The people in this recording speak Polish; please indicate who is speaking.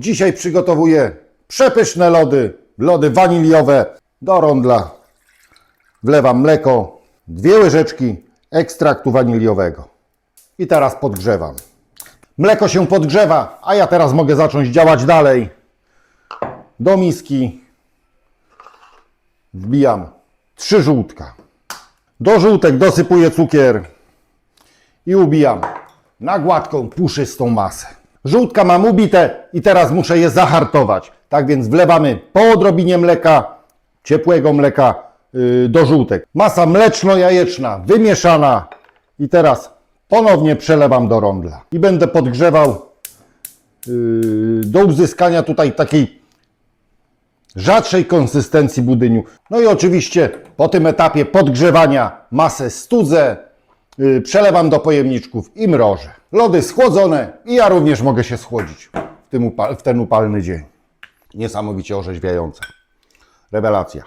Speaker 1: Dzisiaj przygotowuję przepyszne lody, lody waniliowe. Do rondla wlewam mleko, dwie łyżeczki ekstraktu waniliowego. I teraz podgrzewam. Mleko się podgrzewa, a ja teraz mogę zacząć działać dalej. Do miski wbijam trzy żółtka. Do żółtek dosypuję cukier i ubijam na gładką, puszystą masę. Żółtka mam ubite i teraz muszę je zahartować. Tak więc wlewamy po odrobinie mleka, ciepłego mleka yy, do żółtek. Masa mleczno-jajeczna wymieszana i teraz ponownie przelewam do rondla. I będę podgrzewał yy, do uzyskania tutaj takiej rzadszej konsystencji budyniu. No i oczywiście po tym etapie podgrzewania masę studzę, przelewam do pojemniczków i mrożę. Lody schłodzone i ja również mogę się schłodzić w, tym w ten upalny dzień. Niesamowicie orzeźwiające. Rewelacja.